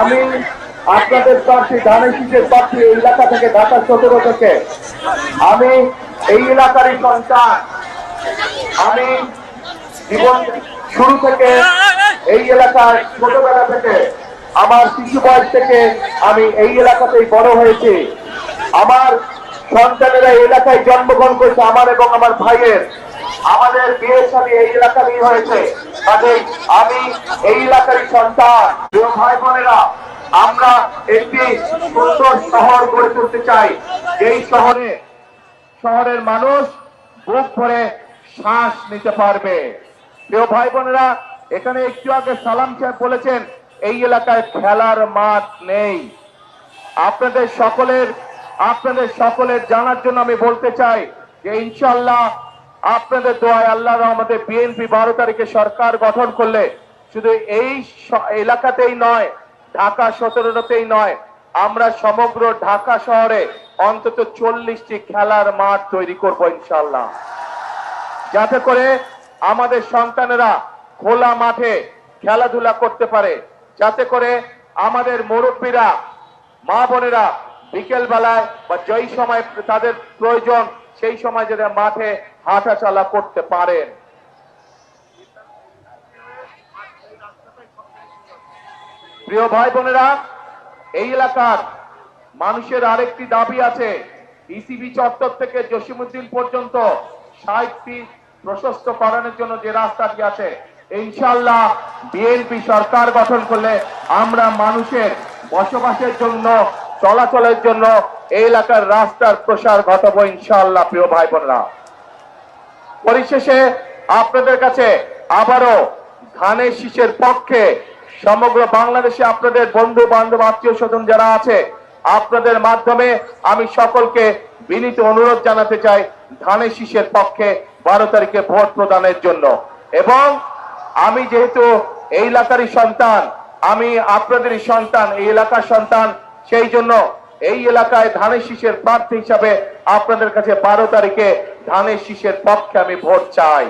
আমি আপনাদের প্রার্থী ধানের শীষের প্রার্থী এই এলাকা থেকে ঢাকা সতেরো থেকে। আমি এই এলাকারই সন্তান। আমি জীবন শুরু থেকে এই এলাকায় ছোটবেলা থেকে আমার শিশু বয়স থেকে আমি এই এলাকাতেই বড় হয়েছি। আমার সন্তানেরা এলাকায় জন্মগ্রহণ করেছে আমার এবং আমার ভাইয়ের। আমাদের বিয়ের সাথে এই এলাকারই হয়েছে। কাজেই আমি এই এলাকারই সন্তান। ভাই বোনেরা আমরা একটি সুন্দর শহর গড়ে তুলতে চাই। এই শহরে শহরের মানুষ বুক ভরে শ্বাস নিতে পারবে। প্রিয় ভাই বোনেরা এখানে একটু আগে সালাম সাহেব বলেছেন, এই এলাকায় খেলার মাঠ নেই। আপনাদের সকলের আপনাদের সকলের জানার জন্য আমি বলতে চাই যে ইনশাল্লাহ আপনাদের দোয়ায় আল্লাহ রহমতে বিএনপি বারো তারিখে সরকার গঠন করলে শুধু এই এলাকাতেই নয়, ঢাকা সতেরোতেই নয়, আমরা সমগ্র ঢাকা শহরে অন্তত চল্লিশটি খেলার মাঠ তৈরি করব ইনশাল্লাহ যাতে করে আমাদের সন্তানেরা খোলা মাঠে খেলাধুলা করতে পারে, যাতে করে আমাদের মুরব্বীরা, মা বোনেরা বিকেল বেলায় বা যেই সময় তাদের প্রয়োজন সেই সময় যাতে মাঠে হাঁটা চলা করতে পারেন। প্রিয় ভাই বোনেরা, এই এলাকার মানুষের আরেকটি দাবি আছে। ইসিবি চত্বর থেকে জসিমুদ্দিন পর্যন্ত ষাট প্রশস্ত করানোর জন্য যে রাস্তাটি আছে ইনশাল্লাহ বিএনপি সরকার গঠন করলে আমরা মানুষের বসবাসের জন্য, চলাচলের জন্য এই এলাকার রাস্তার প্রসার ঘটাবো ইনশাল্লাহ প্রিয় ভাই বোনরা পরিশেষে আপনাদের কাছে আবারও ধানের শীষের পক্ষে সমগ্র বাংলাদেশে আপনাদের বন্ধু বান্ধব আত্মীয় স্বজন যারা আছে, আপনাদের মাধ্যমে আমি সকলকে বিনীত অনুরোধ জানাতে চাই ধানের শীষের পক্ষে বারো তারিখে ভোট প্রদানের জন্য। এবং আমি যেহেতু এই এলাকারই সন্তান, আমি আপনাদেরই সন্তান, এই এলাকার সন্তান, সেই জন্য এই এলাকায় ধানের শীষের প্রার্থী হিসাবে আপনাদের কাছে বারো তারিখে ধানের শীষের পক্ষে আমি ভোট চাই।